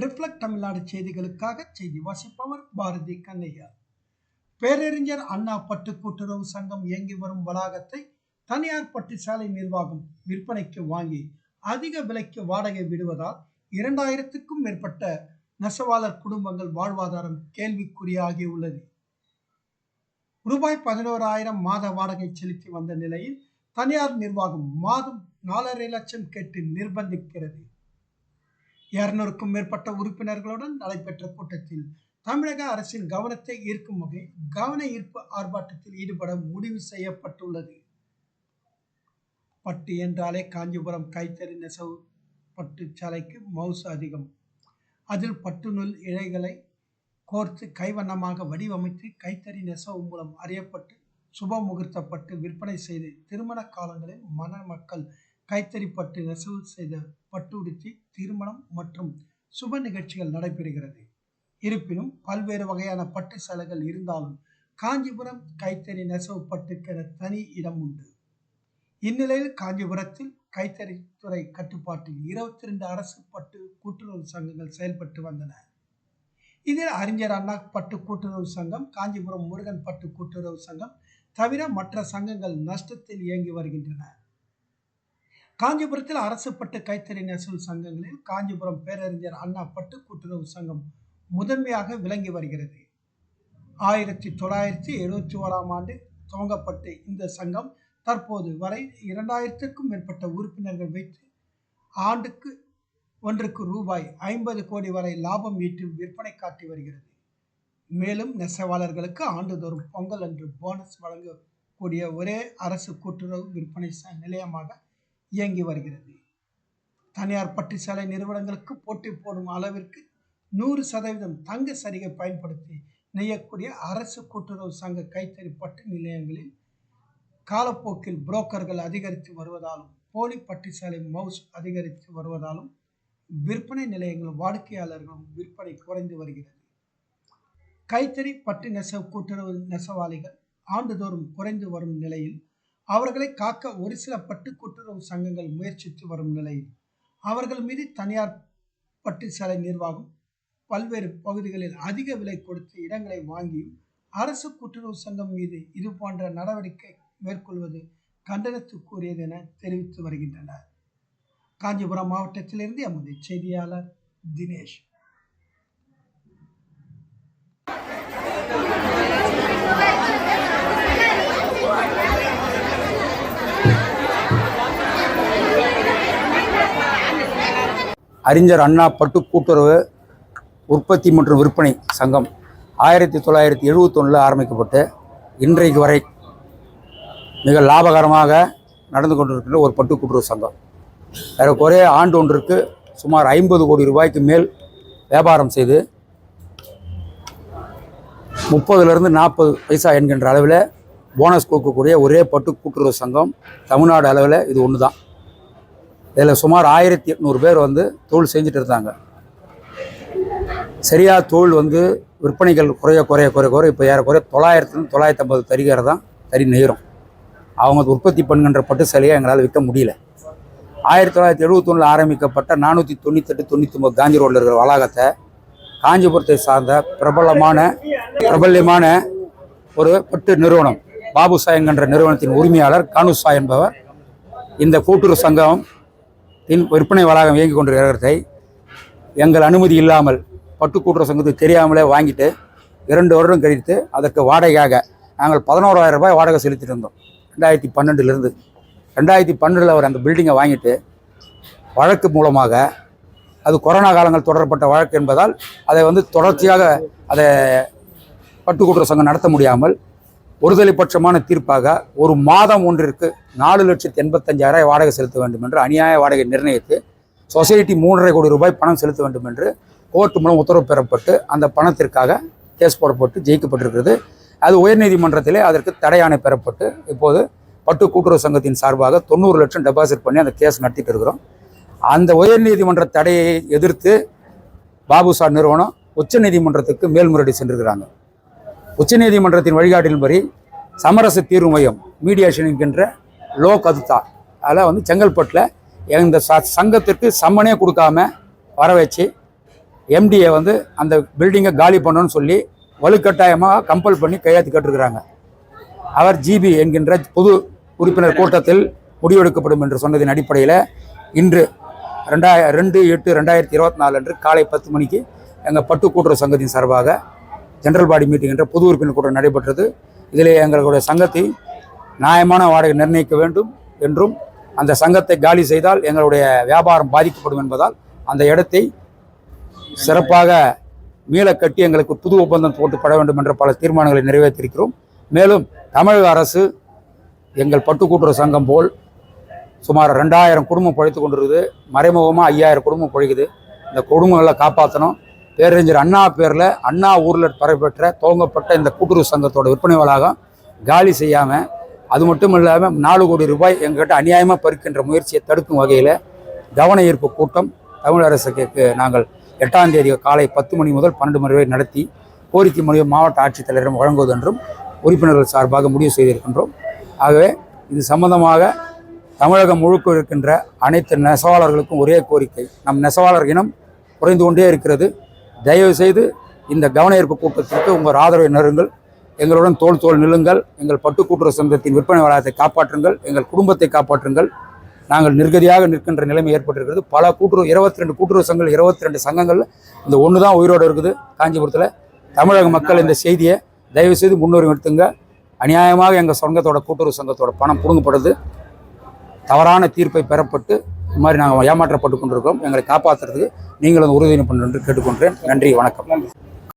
Reflect Tamil Nadu செய்திகளுக்காக செய்தி வாசிப்பவர் பாரதி கண்ணையா. பேரறிஞர் அண்ணா பட்டு கூட்டுறவு சங்கம் இயங்கி வரும் வளாகத்தை தனியார் பட்டு சாலை நிர்வாகம் விற்பனைக்கு வாங்கி அதிக விலைக்கு வாடகை விடுவதால் இரண்டாயிரத்துக்கும் மேற்பட்ட நெசவாளர் குடும்பங்கள் வாழ்வாதாரம் கேள்விக்குறியாகியுள்ளது. ரூபாய் பதினோராயிரம் மாத வாடகை செலுத்தி வந்த நிலையில் தனியார் நிர்வாகம் மாதம் நாலரை லட்சம் கேட்டு நிர்பந்திக்கிறது. இருநூறுக்கும் மேற்பட்ட உறுப்பினர்களுடன் நடைபெற்ற கூட்டத்தில் தமிழக அரசின் கவனத்தை ஈர்க்கும் வகை கவன ஈர்ப்பு ஆர்ப்பாட்டத்தில் ஈடுபட முடிவு செய்யப்பட்டுள்ளது. பட்டு என்றாலே காஞ்சிபுரம் கைத்தறி நெசவு பட்டு சாலைக்கு மவுசு அதிகம். அதில் பட்டு நூல் இழைகளை கோர்த்து கைவண்ணமாக வடிவமைத்து கைத்தறி நெசவு மூலம் அறியப்பட்டு சுப முகூர்த்தப்பட்டு விற்பனை செய்து திருமண காலங்களில் மணமக்கள் கைத்தறி பட்டு நெசவு செய்த பட்டு உடுத்தி திருமணம் மற்றும் சுப நிகழ்ச்சிகள் நடைபெறுகிறது. இருப்பினும் பல்வேறு வகையான பட்டு சேலைகள் இருந்தாலும் காஞ்சிபுரம் கைத்தறி நெசவு பட்டுக்கென தனி இடம் உண்டு. இந்நிலையில் காஞ்சிபுரத்தில் கைத்தறித்துறை கட்டுப்பாட்டில் இருபத்தி ரெண்டு அரசு பட்டு கூட்டுறவு சங்கங்கள் செயல்பட்டு வந்தன. இதில் அறிஞர் அண்ணா பட்டு கூட்டுறவு சங்கம் காஞ்சிபுரம் முருகன் பட்டு கூட்டுறவு சங்கம் தவிர மற்ற சங்கங்கள் நஷ்டத்தில் இயங்கி வருகின்றன. காஞ்சிபுரத்தில் அரசு பட்டு கைத்தறி நெசவு சங்கங்களில் காஞ்சிபுரம் பேரறிஞர் அண்ணா பட்டு கூட்டுறவு சங்கம் முதன்மையாக விளங்கி வருகிறது. ஆயிரத்தி தொள்ளாயிரத்தி எழுபத்தி ஓராம் ஆண்டு துவங்கப்பட்ட இந்த சங்கம் தற்போது வரை இரண்டாயிரத்திற்கும் மேற்பட்ட உறுப்பினர்கள் வைத்து ஆண்டுக்கு ஒன்றுக்கு ரூபாய் ஐம்பது கோடி வரை லாபம் ஈட்டி விற்பனை காட்டி வருகிறது. மேலும் நெசவாளர்களுக்கு ஆண்டுதோறும் பொங்கல் அன்று போனஸ் வழங்கக்கூடிய ஒரே அரசு கூட்டுறவு விற்பனை ச- நிலையமாக இயங்கி வருகிறது. தனியார் பட்டு நிறுவனங்களுக்கு போட்டி போடும் அளவிற்கு நூறு சதவீதம் தங்க சரிகை பயன்படுத்தி நெய்யக்கூடிய அரசு கூட்டுறவு சங்க கைத்தறி பட்டு நிலையங்களில் காலப்போக்கில் புரோக்கர்கள் அதிகரித்து வருவதாலும் போலி பட்டு மவுஸ் அதிகரித்து வருவதாலும் விற்பனை நிலையங்கள் வாடிக்கையாளர்களும் விற்பனை குறைந்து வருகிறது. கைத்தறி பட்டு நெசவு கூட்டுறவு நெசவாளிகள் ஆண்டுதோறும் குறைந்து வரும் நிலையில் அவர்களை காக்க ஒரு சில பட்டு கூட்டுறவு சங்கங்கள் முயற்சித்து வரும் நிலையில் அவர்கள் மீது தனியார் பட்டு சாலை நிர்வாகம் பல்வேறு பகுதிகளில் அதிக விலை கொடுத்து இடங்களை வாங்கியும் அரசு கூட்டுறவு சங்கம் மீது இது போன்ற நடவடிக்கை மேற்கொள்வது கண்டனத்துக்குரியது என தெரிவித்து வருகின்றனர். காஞ்சிபுரம் மாவட்டத்திலிருந்து எமது செய்தியாளர் தினேஷ். அறிஞர் அண்ணா பட்டு கூட்டுறவு உற்பத்தி மற்றும் விற்பனை சங்கம் ஆயிரத்தி தொள்ளாயிரத்தி எழுபத்தொன்னில் ஆரம்பிக்கப்பட்டு இன்றைக்கு வரை மிக லாபகரமாக நடந்து கொண்டிருக்கின்ற ஒரு பட்டு கூட்டுறவு சங்கம். ஏறக்குறைய ஆண்டு ஒன்றுக்கு சுமார் ஐம்பது கோடி ரூபாய்க்கு மேல் வியாபாரம் செய்து முப்பதுலேருந்து நாற்பது பைசா என்கின்ற அளவில் போனஸ் கொடுக்கக்கூடிய ஒரே பட்டு கூட்டுறவு சங்கம் தமிழ்நாடு அளவில் இது ஒன்று தான் இதில் சுமார் ஆயிரத்தி எட்நூறு பேர் வந்து தொழில் செஞ்சுட்டு இருந்தாங்க. சரியாக தொழில் வந்து விற்பனைகள் குறைய குறைய குறைய குறைய இப்போ ஏறக்குறைய தொள்ளாயிரத்துலேருந்து தொள்ளாயிரத்தி ஐம்பது தறிகார தான் தறி நெய்கிறோம் அவங்க உற்பத்தி பண்ணுகின்ற பட்டு சேலையை எங்களால் விற்க முடியல. ஆயிரத்தி தொள்ளாயிரத்தி எழுபத்தொன்னில் ஆரம்பிக்கப்பட்ட நானூற்றி தொண்ணூத்தெட்டு தொண்ணூற்றி ஒம்பது காஞ்சி ரோட்டில் இருக்கிற வளாகத்தை காஞ்சிபுரத்தை சார்ந்த பிரபலமான பிரபல்யமான ஒரு பட்டு நிறுவனம் பாபுசா என்கின்ற நிறுவனத்தின் உரிமையாளர் கானுசாய் என்பவர் இந்த கூட்டுறவு சங்கம் விற்பனை வளாகம் இயங்கி கொண்டிருக்கிறதை எங்கள் அனுமதி இல்லாமல் பட்டு சங்கத்துக்கு தெரியாமலே வாங்கிட்டு இரண்டு வருடம் கழித்து அதற்கு வாடகையாக நாங்கள் பதினோராயிரம் ரூபாய் வாடகை செலுத்திட்டு இருந்தோம். ரெண்டாயிரத்தி பன்னெண்டுலேருந்து. ரெண்டாயிரத்தி பன்னெண்டில் அவர் அந்த பில்டிங்கை வாங்கிட்டு வழக்கு மூலமாக அது கொரோனா காலங்கள் தொடரப்பட்ட வழக்கு என்பதால் அதை வந்து தொடர்ச்சியாக அதை பட்டு சங்கம் நடத்த முடியாமல் ஒருதலைபட்சமான தீர்ப்பாக ஒரு மாதம் ஒன்றிற்கு நாலு லட்சத்தி எண்பத்தஞ்சாயிரம் வாடகை செலுத்த வேண்டும் என்று அநியாய வாடகை நிர்ணயித்து சொசைட்டி மூன்றரை கோடி ரூபாய் பணம் செலுத்த வேண்டும் என்று கோர்ட் மூலம் உத்தரவு பெறப்பட்டு அந்த பணத்திற்காக கேஸ் போடப்பட்டு ஜெயிக்கப்பட்டிருக்கிறது. அது உயர்நீதிமன்றத்திலே அதற்கு தடையாணை பெறப்பட்டு இப்போது பட்டு கூட்டுறவு சங்கத்தின் சார்பாக தொண்ணூறு லட்சம் டெபாசிட் பண்ணி அந்த கேஸ் நடத்திட்டு இருக்கிறோம். அந்த உயர்நீதிமன்ற தடையை எதிர்த்து பாபுசா நிறுவனம் உச்சநீதிமன்றத்துக்கு மேல்முறையீடு சென்றிருக்கிறாங்க. உச்சநீதிமன்றத்தின் வழிகாட்டின்படி சமரச தீர்வு மையம் மீடியேஷன் என்கின்ற லோ கதுத்தா. அதில் வந்து செங்கல்பட்டில் இந்த ச சங்கத்திற்கு சம்மனே கொடுக்காம வர வச்சு எம்டிஏ வந்து அந்த பில்டிங்கை காலி பண்ணணும்னு சொல்லி வலுக்கட்டாயமாக கம்பல் பண்ணி கையெழுத்து கேட்டிருக்கிறாங்க. அவர் ஜிபி என்கின்ற பொது உறுப்பினர் கூட்டத்தில் முடிவெடுக்கப்படும் என்று சொன்னதின் அடிப்படையில் இன்று ரெண்டாய ரெண்டு எட்டு ரெண்டாயிரத்தி இருபத்தி நாலு அன்று காலை பத்து மணிக்கு எங்கள் பட்டு கூட்டுறவு சங்கத்தின் சார்பாக ஜெனரல் பாடி மீட்டிங் என்ற பொது உறுப்பினர் கூட்டம் நடைபெற்றது. இதில் எங்களுடைய சங்கத்தை நியாயமான வாடகை நிர்ணயிக்க வேண்டும் என்றும் அந்த சங்கத்தை காலி செய்தால் எங்களுடைய வியாபாரம் பாதிக்கப்படும் என்பதால் அந்த இடத்தை சிறப்பாக மீள கட்டி எங்களுக்கு புது ஒப்பந்தம் போட்டுப்பட வேண்டும் என்ற பல தீர்மானங்களை நிறைவேற்றியிருக்கிறோம் மேலும் தமிழக அரசு எங்கள் பட்டுக்கூட்டுறவு சங்கம் போல் சுமார் ரெண்டாயிரம் குடும்பம் பழைத்து கொண்டிருக்குது. மறைமுகமாக ஐயாயிரம் குடும்பம் பழிக்குது. இந்த குடும்பங்களை காப்பாற்றணும் பேரறிஞர் அண்ணா பேரில் அண்ணா ஊரில் பெறப்பெற்ற துவங்கப்பட்ட இந்த கூட்டுறவு சங்கத்தோட விற்பனை வளாகம் காலி செய்யாமல் அது மட்டும் இல்லாமல் நாலு கோடி ரூபாய் எங்ககிட்ட அநியாயமாக பறிக்கின்ற முயற்சியை தடுக்கும் வகையில் கவன ஈர்ப்பு கூட்டம் தமிழ் அரசுக்கு நாங்கள் எட்டாம் தேதி காலை பத்து மணி முதல் பன்னெண்டு மணி வரை நடத்தி கோரிக்கை மொழியை மாவட்ட ஆட்சித்தலைவரிடம் வழங்குவது என்றும் உறுப்பினர்கள் சார்பாக முடிவு செய்திருக்கின்றோம். ஆகவே இது சம்பந்தமாக தமிழகம் முழுக்க இருக்கின்ற அனைத்து நெசவாளர்களுக்கும் ஒரே கோரிக்கை. நம் நெசவாளர் இனம் குறைந்து கொண்டே இருக்கிறது. தயவு செய்து இந்த கவன ஈர்ப்பு கூட்டத்திற்கு உங்கள் ஆதரவை நருங்கள். எங்களுடன் தோல் தோல் நில்லுங்கள். எங்கள் பட்டு கூட்டுறவு சங்கத்தின் விற்பனை வளாகத்தை காப்பாற்றுங்கள். எங்கள் குடும்பத்தை காப்பாற்றுங்கள். நாங்கள் நிர்கதியாக நிற்கின்ற நிலைமை ஏற்பட்டிருக்கிறது. பல கூட்டுறவு இருபத்தி ரெண்டு கூட்டுறவு சங்கங்கள் இருபத்தி ரெண்டு சங்கங்கள் இந்த ஒன்று தான் உயிரோடு இருக்குது காஞ்சிபுரத்தில். தமிழக மக்கள் இந்த செய்தியை தயவு செய்து முன்னுரிமை எடுத்துங்க. அநியாயமாக எங்கள் சங்கத்தோட கூட்டுறவு சங்கத்தோட பணம் பிடுங்கப்படுது. தவறான தீர்ப்பை பெறப்பட்டு இது மாதிரி நாங்கள் ஏமாற்றப்பட்டு கொண்டிருக்கோம் எங்களை காப்பாற்றுறதுக்கு நீங்களும் உறுதுணை பண்ணு என்று கேட்டுக்கொண்டேன் நன்றி வணக்கம்.